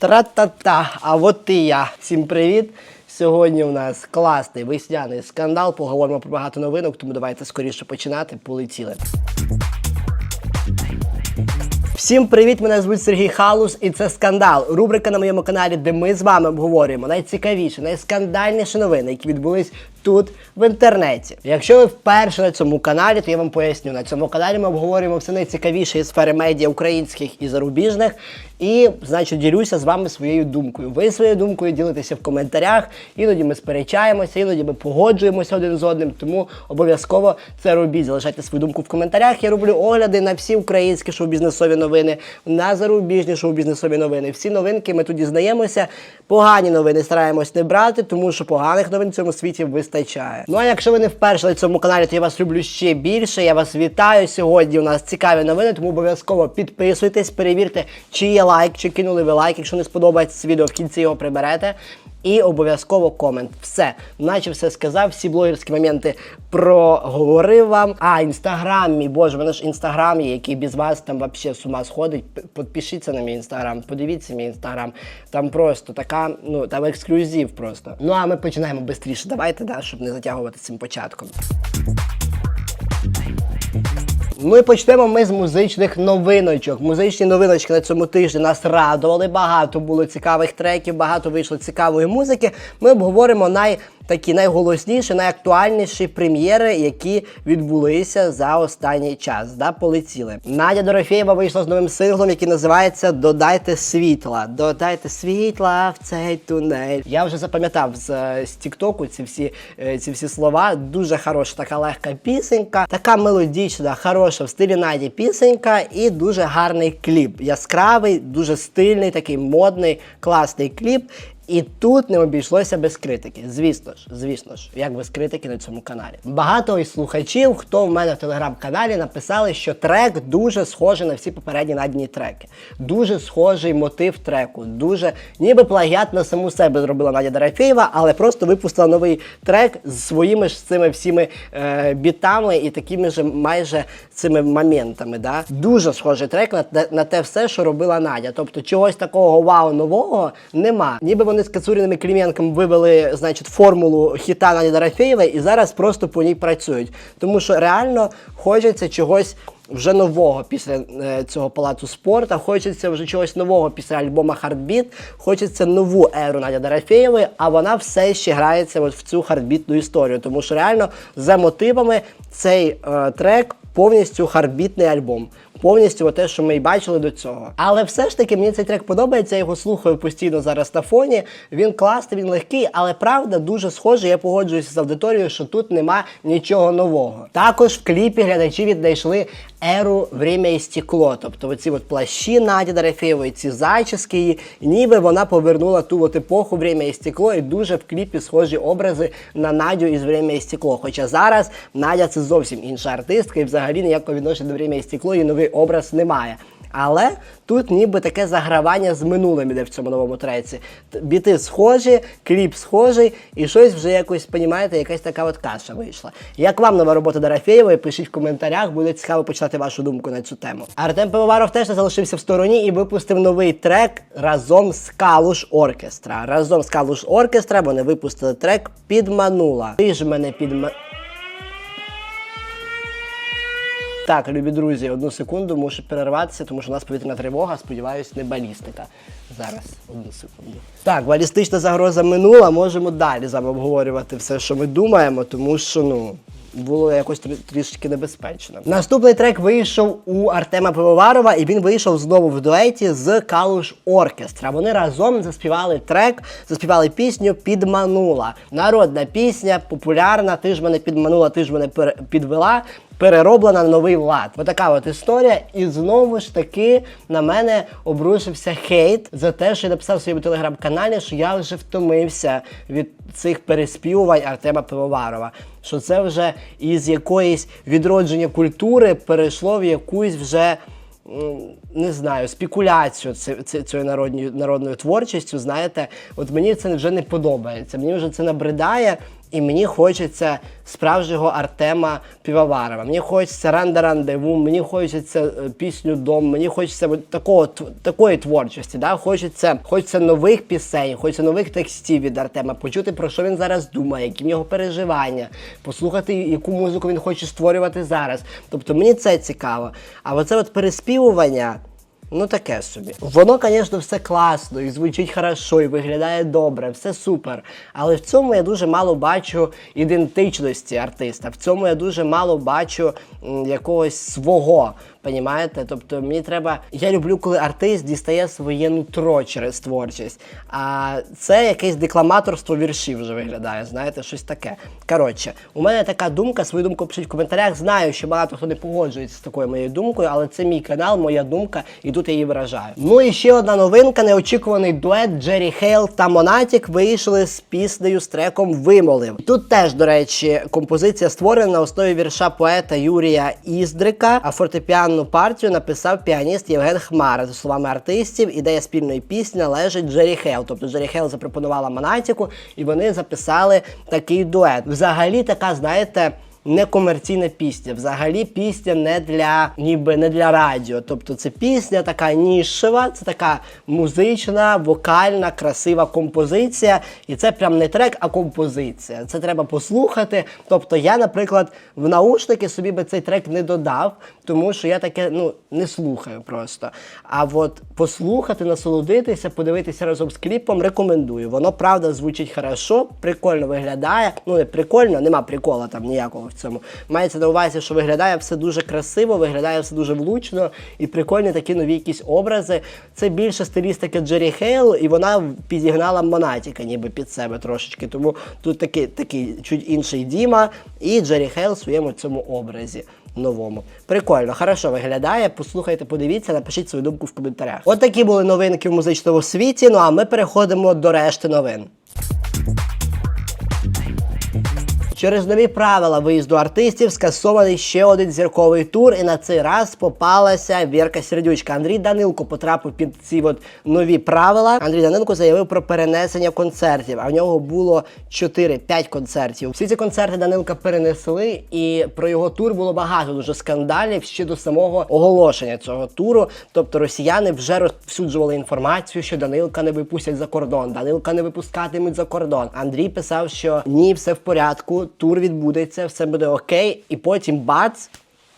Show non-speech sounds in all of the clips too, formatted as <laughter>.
Тра-та-та, а от і я. Всім привіт. Сьогодні у нас класний весняний скандал. Поговоримо про багато новинок, тому давайте скоріше починати. Полетіли. Всім привіт! Мене звуть Сергій Халус, і це скандал. Рубрика на моєму каналі, де ми з вами обговорюємо найцікавіші, найскандальніші новини, які відбулись тут в інтернеті. Якщо ви вперше на цьому каналі, то я вам поясню. На цьому каналі ми обговорюємо все найцікавіше із сфери медіа українських і зарубіжних. І, значить, ділюся з вами своєю думкою. Ви своєю думкою ділитеся в коментарях. Іноді ми сперечаємося, іноді ми погоджуємося один з одним. Тому обов'язково це робіть. Залишайте свою думку в коментарях. Я роблю огляди на всі українські шоу-бізнесові новини, на зарубіжні шоу-бізнесові новини. Всі новинки ми тут дізнаємося. Погані новини стараємось не брати, тому що поганих новин в цьому світі вистачає. Ну а якщо ви не вперше на цьому каналі, то я вас люблю ще більше. Я вас вітаю. Сьогодні у нас цікаві новини, тому обов'язково підписуйтесь, перевірте, чи є лайк, чи кинули ви лайк. Якщо не сподобається це відео, в кінці його приберете. І обов'язково комент. Все, наче все сказав, всі блогерські моменти проговорив вам. А, інстаграм, мій боже, в мене ж інстаграм який без вас там вообще з ума сходить. Підпишіться на мій інстаграм, подивіться мій інстаграм. Там просто така, ну там ексклюзив просто. Ну а ми починаємо швидше. Давайте, да, щоб не затягувати цим початком. Ну і почнемо ми з музичних новиночок. Музичні новиночки на цьому тижні нас радували. Багато було цікавих треків, багато вийшло цікавої музики. Ми обговоримо най такі найголосніші, найактуальніші прем'єри, які відбулися за останній час. Да, полетіли. Надя Дорофєєва вийшла з новим синглом, який називається Додайте світла. Додайте світла в цей тунель. Я вже запам'ятав з, е, Тіктоку ці всі, е, ці всі слова. Дуже хороша, така легка пісенька, така мелодічна, хороша в стилі Наді пісенька і дуже гарний кліп. Яскравий, дуже стильний, такий модний, класний кліп. І тут не обійшлося без критики. Звісно ж, звісно ж, як без критики на цьому каналі. Багато із слухачів, хто в мене в телеграм-каналі, написали, що трек дуже схожий на всі попередні надні треки. Дуже схожий мотив треку. Дуже ніби плагіат на саму себе зробила Надя Дорофєєва, але просто випустила новий трек з своїми ж цими всіми е, бітами і такими ж майже цими моментами. Да? Дуже схожий трек на, на те все, що робила Надя. Тобто чогось такого вау нового нема. Ніби вони з Кацуріним і Клім'янком вивели, значить, формулу хіта Наді Дорофєєвої і зараз просто по ній працюють. Тому що реально хочеться чогось. Вже нового після е, цього палацу спорту, хочеться вже чогось нового після альбома Хардбіт, хочеться нову еру Надя Дорофєєвої, а вона все ще грається от в цю хардбітну історію. Тому що реально за мотивами цей е, трек повністю хардбітний альбом. Повністю те, що ми і бачили до цього. Але все ж таки мені цей трек подобається, я його слухаю постійно зараз на фоні. Він класний, він легкий, але правда дуже схожий. Я погоджуюся з аудиторією, що тут нема нічого нового. Також в кліпі глядачі віднайшли еру «Время і стекло. Тобто оці от плащі Наді Дорофєєвої, ці зачіски її, ніби вона повернула ту от епоху «Время і стекло, і дуже в кліпі схожі образи на Надю із «Время і стекло. Хоча зараз Надя це зовсім інша артистка, і взагалі ніякого відношення до «Время і стекло і новий образ немає. Але тут ніби таке загравання з минулим іде в цьому новому треці. Біти схожі, кліп схожий, і щось вже якось, понімаєте, якась така от каша вийшла. Як вам нова робота Дорофєєвої? Пишіть в коментарях, буде цікаво почитати вашу думку на цю тему. Артем Пивоваров теж не залишився в стороні і випустив новий трек разом з Калуш Оркестра. Разом з Калуш Оркестра вони випустили трек Підманула. Ти ж мене підма. Так, любі друзі, одну секунду мушу перерватися, тому що у нас повітряна тривога, сподіваюсь, не балістика. Зараз, одну секунду. Так, балістична загроза минула. Можемо далі з вами обговорювати все, що ми думаємо, тому що ну. Було якось трі- трішки небезпечно. Наступний трек вийшов у Артема Пивоварова, і він вийшов знову в дуеті з Калуш Оркестра. Вони разом заспівали трек, заспівали пісню Підманула. Народна пісня, популярна. Ти ж мене підманула, ти ж мене підвела перероблена на новий лад. Отака от історія. І знову ж таки на мене обрушився хейт за те, що я написав в своєму телеграм-каналі, що я вже втомився від цих переспівувань Артема Пивоварова. Що це вже із якоїсь відродження культури перейшло в якусь вже. Не знаю, спекуляцію ці- ці- цією народною, народною творчістю, знаєте, от мені це вже не подобається. Мені вже це набридає. І мені хочеться справжнього Артема Півоварова. Мені хочеться ранда рандеву, мені хочеться е, пісню Дом, мені хочеться такого такої творчості. Да? Хочеться, хочеться нових пісень, хочеться нових текстів від Артема, почути про що він зараз думає, які в нього переживання, послухати, яку музику він хоче створювати зараз. Тобто мені це цікаво. А оце от переспівування. Ну таке собі. Воно, звісно, все класно, і звучить хорошо, і виглядає добре, все супер. Але в цьому я дуже мало бачу ідентичності артиста. В цьому я дуже мало бачу якогось свого. Понімаєте? Тобто мені треба. Я люблю, коли артист дістає своє нутро через творчість. А це якесь декламаторство віршів вже виглядає, знаєте, щось таке. Коротше, у мене така думка, свою думку пишіть в коментарях. Знаю, що багато хто не погоджується з такою моєю думкою, але це мій канал, моя думка, і тут я її виражаю. Ну і ще одна новинка: неочікуваний дует Джері Хейл та Монатік вийшли з піснею з треком Вимолив. Тут теж, до речі, композиція створена на основі вірша поета Юрія Іздрика, а фортепіанну партію написав піаніст Євген Хмара. За словами артистів, ідея спільної пісні належить Джері Хейл. Тобто Джері Хейл запропонувала Монатіку, і вони записали такий дует. Взагалі, така, знаєте. Некомерційна пісня, взагалі пісня не для ніби не для радіо. Тобто це пісня така нішева, це така музична, вокальна, красива композиція. І це прям не трек, а композиція. Це треба послухати. Тобто я, наприклад, в наушники собі би цей трек не додав, тому що я таке ну не слухаю просто. А от послухати, насолодитися, подивитися разом з кліпом рекомендую. Воно правда звучить хорошо, прикольно виглядає. Ну не прикольно, нема прикола там ніякого в цьому. Мається на увазі, що виглядає все дуже красиво, виглядає все дуже влучно і прикольні такі нові якісь образи. Це більше стилістика Джері Хейл, і вона підігнала Монатіка ніби під себе трошечки. Тому тут такий, такий чуть інший Діма і Джері Хейл в своєму цьому образі. Новому. Прикольно, хорошо виглядає. Послухайте, подивіться, напишіть свою думку в коментарях. От такі були новинки в музичному світі. Ну а ми переходимо до решти новин. Через нові правила виїзду артистів скасований ще один зірковий тур, і на цей раз попалася Вірка Сердючка. Андрій Данилко потрапив під ці от нові правила. Андрій Данилко заявив про перенесення концертів. А в нього було 4-5 концертів. Всі ці концерти Данилка перенесли, і про його тур було багато дуже скандалів ще до самого оголошення цього туру. Тобто росіяни вже розповсюджували інформацію, що Данилка не випустять за кордон, Данилка не випускатимуть за кордон. Андрій писав, що ні, все в порядку, тур відбудеться, все буде окей, і потім бац.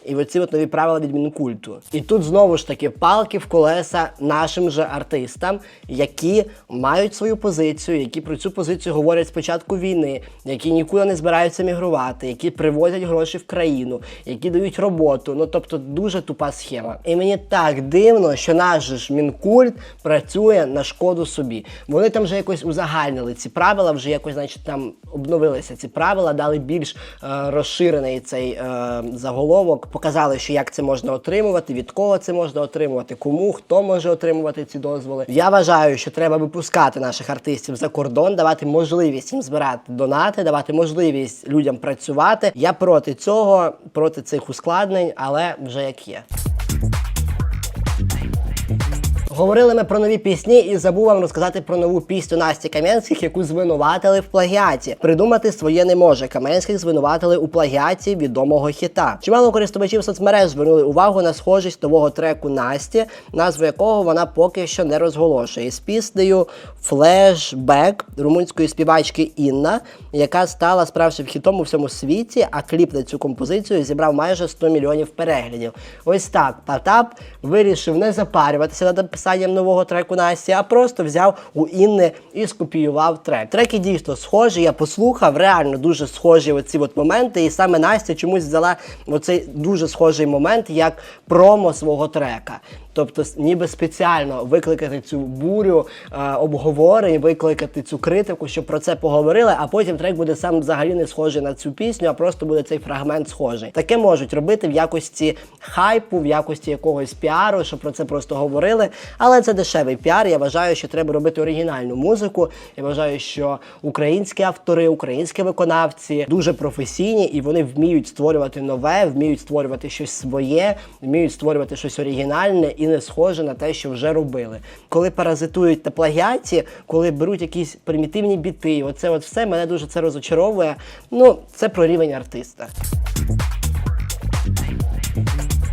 І оці от нові правила від мінкульту. І тут знову ж таки палки в колеса нашим же артистам, які мають свою позицію, які про цю позицію говорять з початку війни, які нікуди не збираються мігрувати, які привозять гроші в країну, які дають роботу. Ну тобто дуже тупа схема. І мені так дивно, що наш ж мінкульт працює на шкоду собі. Вони там вже якось узагальнили ці правила, вже якось, значить, там обновилися ці правила, дали більш е, розширений цей е, заголовок, показали, що як це можна отримувати, від кого це можна отримувати, кому, хто може отримувати ці дозволи. Я вважаю, що треба випускати наших артистів за кордон, давати можливість їм збирати донати, давати можливість людям працювати. Я проти цього, проти цих ускладнень, але вже як є. Говорили ми про нові пісні і забув вам розказати про нову пісню Насті Кам'янських, яку звинуватили в плагіаті. Придумати своє не може. Кам'янських звинуватили у плагіаті відомого хіта. Чимало користувачів соцмереж звернули увагу на схожість нового треку Насті, назву якого вона поки що не розголошує. З піснею Флешбек румунської співачки Інна, яка стала справжнім хітом у всьому світі, а кліп на цю композицію зібрав майже 100 мільйонів переглядів. Ось так Потап вирішив не запарюватися над написанням нового треку Насті, а просто взяв у Інни і скопіював трек. Треки дійсно схожі, я послухав, реально дуже схожі оці от моменти. І саме Настя чомусь взяла оцей дуже схожий момент як промо свого трека. Тобто, ніби спеціально викликати цю бурю е, обговорень, викликати цю критику, щоб про це поговорили, а потім трек буде сам взагалі не схожий на цю пісню, а просто буде цей фрагмент схожий. Таке можуть робити в якості хайпу, в якості якогось піару, щоб про це просто говорили. Але це дешевий піар. Я вважаю, що треба робити оригінальну музику. Я вважаю, що українські автори, українські виконавці дуже професійні і вони вміють створювати нове, вміють створювати щось своє, вміють створювати щось оригінальне і не схоже на те, що вже робили. Коли паразитують на плагіаті, коли беруть якісь примітивні біти, оце от все мене дуже це розочаровує. Ну, це про рівень артиста.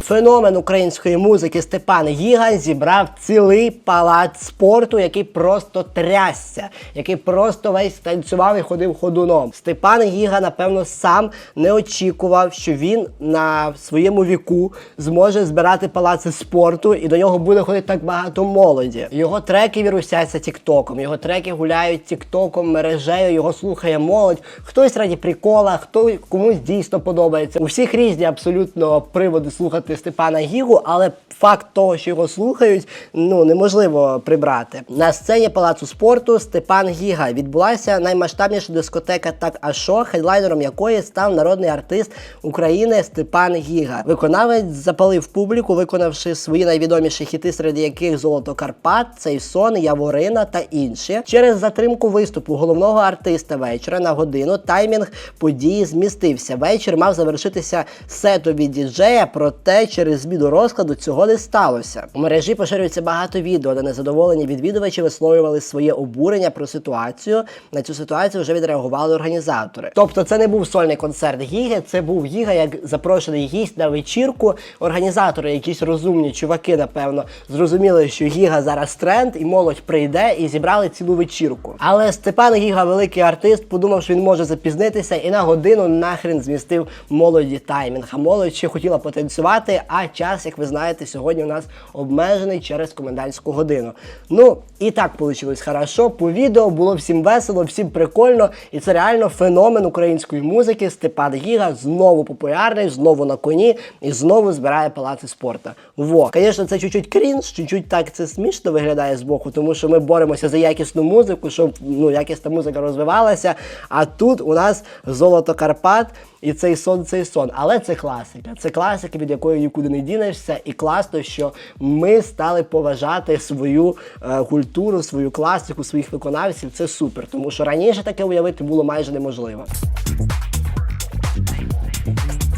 Феномен української музики Степан Гіга зібрав цілий палац спорту, який просто трясся, який просто весь танцював і ходив ходуном. Степан Гіга, напевно, сам не очікував, що він на своєму віку зможе збирати палаци спорту, і до нього буде ходити так багато молоді. Його треки вірусяться тіктоком, його треки гуляють тіктоком, мережею, його слухає молодь. Хтось раді прикола, хто комусь дійсно подобається. У всіх різні абсолютно приводи слухати Степана Гігу, але факт того, що його слухають, ну неможливо прибрати. На сцені палацу спорту Степан Гіга відбулася наймасштабніша дискотека так а що, хедлайнером якої став народний артист України Степан Гіга. Виконавець запалив публіку, виконавши свої найвідоміші хіти, серед яких Золото Карпат, Цей сон, Яворина та інші. Через затримку виступу головного артиста вечора на годину таймінг події змістився. Вечір мав завершитися сету від діджея, проте через зміну розкладу цього не сталося. У мережі поширюється багато відео, де незадоволені відвідувачі висловлювали своє обурення про ситуацію. На цю ситуацію вже відреагували організатори. Тобто, це не був сольний концерт Гіги, це був Гіга як запрошений гість на вечірку. Організатори, якісь розумні чуваки, напевно, зрозуміли, що Гіга зараз тренд, і молодь прийде і зібрали цілу вечірку. Але Степан Гіга, великий артист, подумав, що він може запізнитися, і на годину нахрен змістив молоді таймінг. А молодь ще хотіла потанцювати. А час, як ви знаєте, сьогодні у нас обмежений через комендантську годину. Ну і так вийшло хорошо. По відео було всім весело, всім прикольно, і це реально феномен української музики. Степан Гіга знову популярний, знову на коні і знову збирає палаци спорту. Во, звісно, це чуть-чуть крінж, чуть-чуть так це смішно виглядає з боку, тому що ми боремося за якісну музику, щоб ну якісна музика розвивалася. А тут у нас золото Карпат. І цей сон, цей сон. Але це класика. Це класика, від якої нікуди не дінешся. І класно, що ми стали поважати свою е, культуру, свою класику, своїх виконавців. Це супер. Тому що раніше таке уявити було майже неможливо.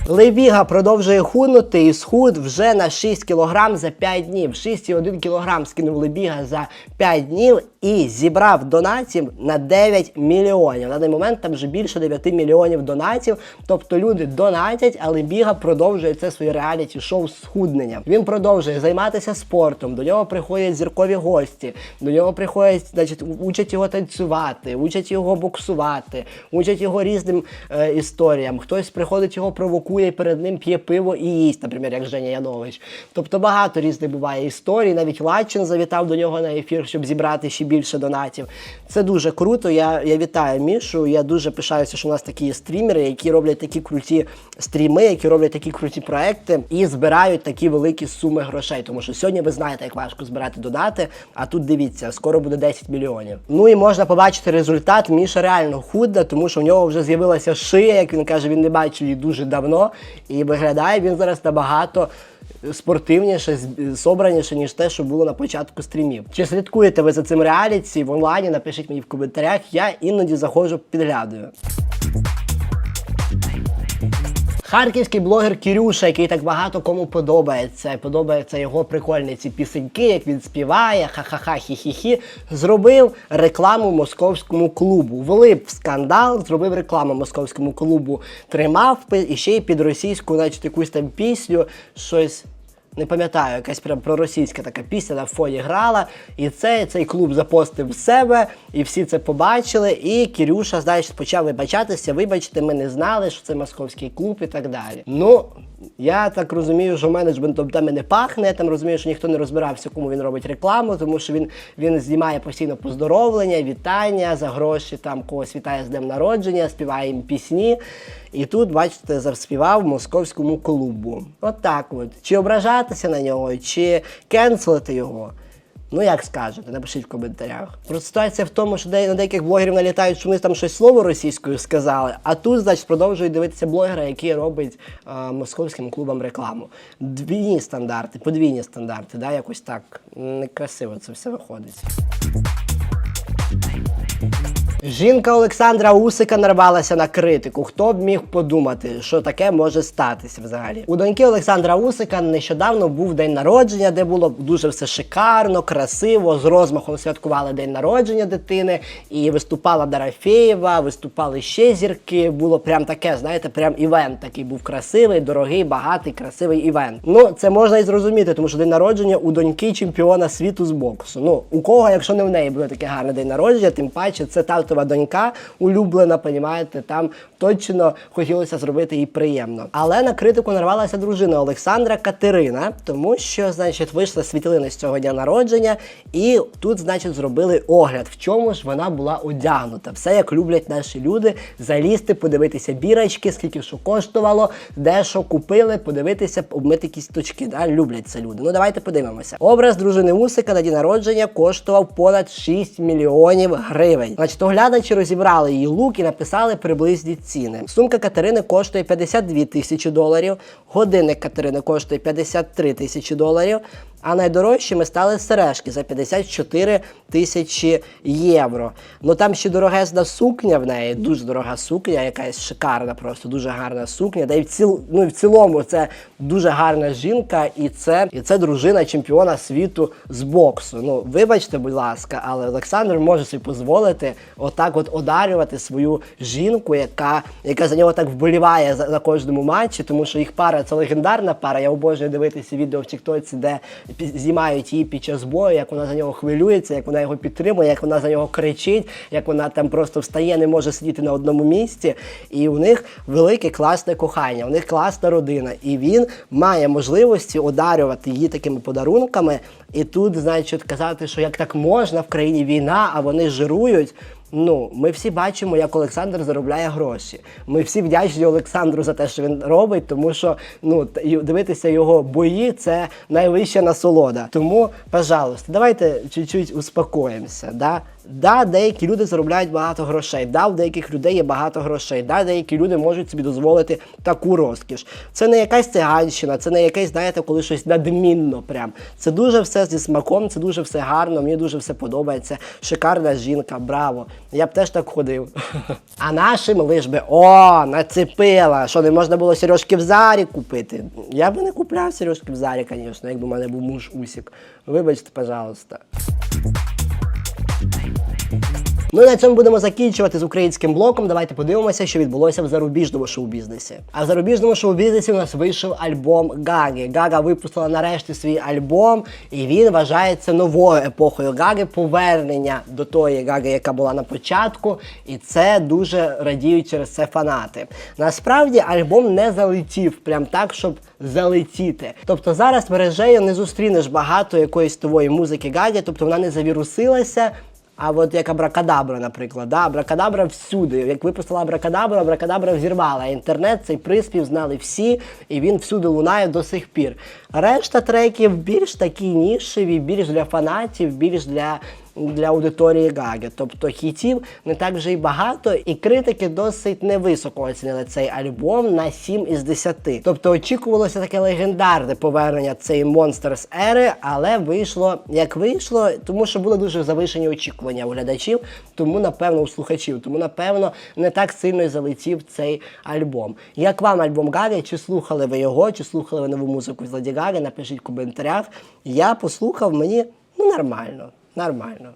Лебіга продовжує худнути і схуд вже на 6 кг за 5 днів. 6,1 кг скинув Лебіга за 5 днів і зібрав донатів на 9 мільйонів. На даний момент там вже більше 9 мільйонів донатів. Тобто люди донатять, а Лебіга продовжує це своє реаліті-шоу схуднення. Він продовжує займатися спортом. До нього приходять зіркові гості. До нього приходять, значить, учать його танцювати, учать його боксувати, учать його різним е, історіям. Хтось приходить його провокує і перед ним п'є пиво і їсть, наприклад, як Женя Янович. Тобто багато різних буває історій. Навіть Лачин завітав до нього на ефір, щоб зібрати ще більше донатів. Це дуже круто. Я, я вітаю Мішу. Я дуже пишаюся, що у нас такі є стрімери, які роблять такі круті стріми, які роблять такі круті проекти і збирають такі великі суми грошей. Тому що сьогодні ви знаєте, як важко збирати донати. А тут дивіться, скоро буде 10 мільйонів. Ну і можна побачити результат. Міша реально худна, тому що в нього вже з'явилася шия, як він каже, він не бачив її дуже давно. І виглядає він зараз набагато спортивніше, собраніше, ніж те, що було на початку стрімів. Чи слідкуєте ви за цим реаліті в онлайні? Напишіть мені в коментарях. Я іноді заходжу, підглядаю. Харківський блогер Кірюша, який так багато кому подобається, подобаються його прикольні ці пісеньки, як він співає, ха-ха-ха, хі-хі-хі, зробив рекламу московському клубу. Влип в скандал, зробив рекламу московському клубу, тримав і ще й під російську, значить, якусь там пісню, щось. Не пам'ятаю, якась прям проросійська така пісня на фоні грала. І це, цей клуб запостив в себе, і всі це побачили. І Кірюша, значить, почав вибачатися. Вибачте, ми не знали, що це московський клуб і так далі. Ну, я так розумію, що менеджментом там не пахне. Я там розумію, що ніхто не розбирався, кому він робить рекламу, тому що він, він знімає постійно поздоровлення, вітання за гроші, там когось вітає з днем народження, співає їм пісні. І тут, бачите, заспівав московському клубу. От так от. Чи ображатися на нього, чи кенселити його. Ну, як скажете, напишіть в коментарях. Просто ситуація в тому, що на деяких блогерів налітають, що вони там щось слово російською сказали, а тут, значить, продовжують дивитися блогера, який робить е, московським клубам рекламу. Двійні стандарти, подвійні стандарти, да, якось так некрасиво це все виходить. Жінка Олександра Усика нарвалася на критику. Хто б міг подумати, що таке може статися взагалі? У доньки Олександра Усика нещодавно був день народження, де було дуже все шикарно, красиво, з розмахом святкували день народження дитини. І виступала Дарафєєва, виступали ще зірки. Було прям таке, знаєте, прям івент такий був красивий, дорогий, багатий, красивий івент. Ну, це можна і зрозуміти, тому що день народження у доньки чемпіона світу з боксу. Ну, у кого, якщо не в неї буде таке гарне день народження, тим паче це татова донька улюблена, понімаєте, там точно хотілося зробити їй приємно. Але на критику нарвалася дружина Олександра Катерина, тому що, значить, вийшла світлини з цього дня народження, і тут, значить, зробили огляд, в чому ж вона була одягнута. Все як люблять наші люди, залізти, подивитися бірочки, скільки що коштувало, де що купили, подивитися, обмити кісточки. Да? Люблять це люди. Ну давайте подивимося. Образ дружини Усика на день народження коштував понад 6 мільйонів гривень. Значить, оглядачі розібрали її лук і написали приблизні ціни. Сумка Катерини коштує 52 тисячі доларів, годинник Катерини коштує 53 тисячі доларів. А найдорожчими стали сережки за 54 тисячі євро. Ну там ще дорогезна сукня в неї, дуже дорога сукня, якась шикарна, просто дуже гарна сукня. Та й в ціл, ну, в цілому це дуже гарна жінка, і це, і це дружина чемпіона світу з боксу. Ну, вибачте, будь ласка, але Олександр може собі дозволити отак от одарювати свою жінку, яка, яка за нього так вболіває за, на кожному матчі, тому що їх пара це легендарна пара. Я обожнюю дивитися відео в Тіктоці, де знімають її під час бою, як вона за нього хвилюється, як вона його підтримує, як вона за нього кричить, як вона там просто встає, не може сидіти на одному місці. І у них велике класне кохання, у них класна родина. І він має можливості одарювати її такими подарунками. І тут, значить, казати, що як так можна в країні війна, а вони жирують. Ну, ми всі бачимо, як Олександр заробляє гроші. Ми всі вдячні Олександру за те, що він робить, тому що ну дивитися його бої це найвища насолода. Тому, пожалуйста, давайте чуть-чуть успокоїмося. Да? Да, деякі люди заробляють багато грошей. Да, у деяких людей є багато грошей. Да, деякі люди можуть собі дозволити таку розкіш. Це не якась циганщина, це не якесь, знаєте, коли щось надмінно. Прям це дуже все зі смаком, це дуже все гарно. Мені дуже все подобається. Шикарна жінка, браво. Я б теж так ходив. А нашим лиш би о, нацепила. Що не можна було сережки в зарі купити? Я би не купляв сережки в зарі, звісно, якби в мене був муж Усік. Вибачте, пожалуйста. Ну і на цьому будемо закінчувати з українським блоком. Давайте подивимося, що відбулося в зарубіжному шоу-бізнесі. А в зарубіжному шоу-бізнесі у нас вийшов альбом Гаги. Гага випустила нарешті свій альбом, і він вважається новою епохою Гаги, повернення до тої Гаги, яка була на початку. І це дуже радіють через це фанати. Насправді альбом не залетів прям так, щоб залетіти. Тобто зараз мережею не зустрінеш багато якоїсь нової музики Гаги, тобто вона не завірусилася. А от як Абракадабра, наприклад, да? Абракадабра всюди. Як випустила Абракадабру, Абракадабра взірвала. Інтернет цей приспів знали всі, і він всюди лунає до сих пір. Решта треків більш такі нішеві, більш для фанатів, більш для. Для аудиторії Гаги, тобто хітів не так вже й багато, і критики досить невисоко оцінили цей альбом на 7 із 10. Тобто очікувалося таке легендарне повернення цієї Monsters ери, але вийшло як вийшло, тому що були дуже завишені очікування у глядачів, тому напевно у слухачів, тому напевно не так сильно й залетів цей альбом. Як вам альбом Гаги? Чи слухали ви його, чи слухали ви нову музику з Леді Гаги? Напишіть в коментарях. Я послухав, мені ну нормально. Нормально.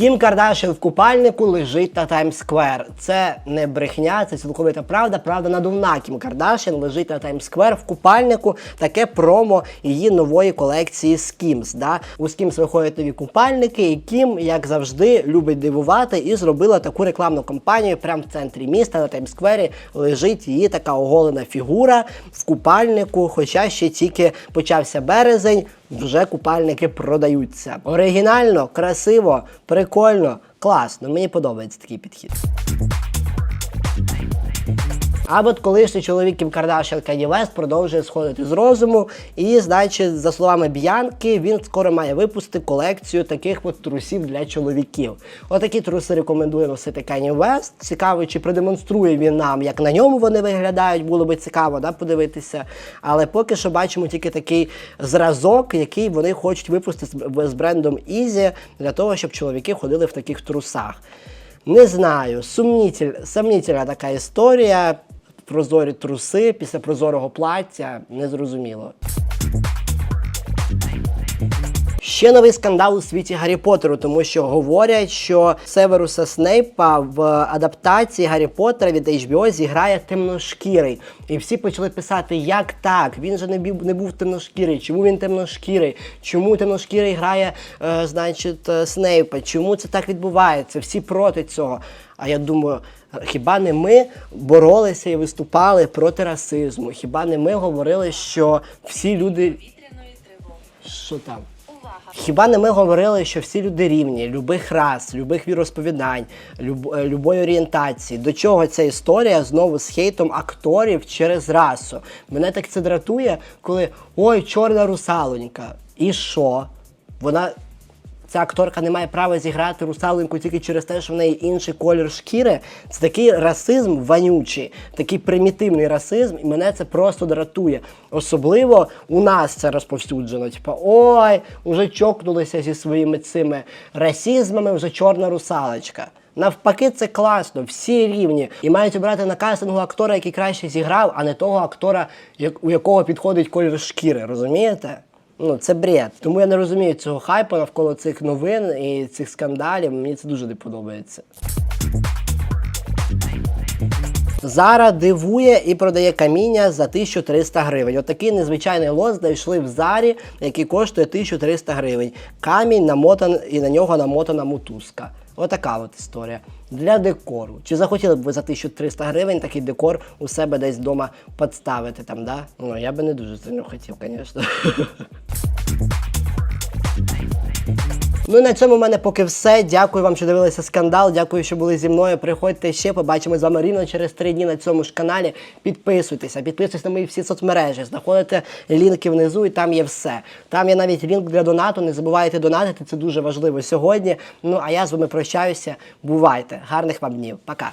Кім Кардашин в купальнику лежить на Таймс-сквер. Це не брехня, це цілковита правда. Правда, надувна Кім Кардашин лежить на Таймс-сквер в купальнику. Таке промо її нової колекції Skims. Да? У Skims виходять нові купальники, і Кім, як завжди, любить дивувати і зробила таку рекламну кампанію прямо в центрі міста на Таймс-сквері лежить її така оголена фігура в купальнику, хоча ще тільки почався березень вже купальники продаються. Оригінально, красиво, прикольно, класно. Мені подобається такий підхід. А от колишній чоловік Кім Кардашян Кані Вест продовжує сходити з розуму. І, значить, за словами Б'янки, він скоро має випустити колекцію таких от трусів для чоловіків. Отакі труси рекомендує носити Кані Вест. Цікаво, чи продемонструє він нам, як на ньому вони виглядають. Було би цікаво да, подивитися. Але поки що бачимо тільки такий зразок, який вони хочуть випустити з- брендом Easy для того, щоб чоловіки ходили в таких трусах. Не знаю, сумнітель, сумнітельна така історія. Прозорі труси після прозорого плаття незрозуміло. Ще новий скандал у світі Гаррі Поттеру, тому що говорять, що Северуса Снейпа в адаптації Гаррі Поттера від HBO зіграє темношкірий. І всі почали писати, як так? Він же не був, не був темношкірий. Чому він темношкірий? Чому темношкірий грає, е, значить, е, Снейпа? Чому це так відбувається? Всі проти цього. А я думаю, хіба не ми боролися і виступали проти расизму? Хіба не ми говорили, що всі люди. Що там? Хіба не ми говорили, що всі люди рівні, любих рас, любих віросповідань, люб, е, любої орієнтації? До чого ця історія знову з хейтом акторів через расу? Мене так це дратує, коли ой, чорна русалонька. І що? Вона. Ця акторка не має права зіграти русалоньку тільки через те, що в неї інший колір шкіри. Це такий расизм вонючий, такий примітивний расизм, і мене це просто дратує. Особливо у нас це розповсюджено. Типа, ой, уже чокнулися зі своїми цими расізмами, вже чорна русалочка. Навпаки, це класно, всі рівні. І мають обрати на кастингу актора, який краще зіграв, а не того актора, у якого підходить колір шкіри. Розумієте? Ну, це бред. Тому я не розумію цього хайпу навколо цих новин і цих скандалів. Мені це дуже не подобається. Зара дивує і продає каміння за 1300 гривень. Отакий незвичайний лот знайшли в Зарі, який коштує 1300 гривень. Камінь намотан і на нього намотана мотузка. Отака от історія. Для декору. Чи захотіли б ви за 1300 гривень такий декор у себе десь вдома підставити там, да? Ну, я би не дуже сильно хотів, звісно. <laughs> Ну і на цьому в мене поки все. Дякую вам, що дивилися скандал. Дякую, що були зі мною. Приходьте ще, побачимось з вами рівно через три дні на цьому ж каналі. Підписуйтеся, підписуйтесь на мої всі соцмережі. Знаходите лінки внизу, і там є все. Там є навіть лінк для донату. Не забувайте донатити, це дуже важливо сьогодні. Ну а я з вами прощаюся. Бувайте! Гарних вам днів. Пока.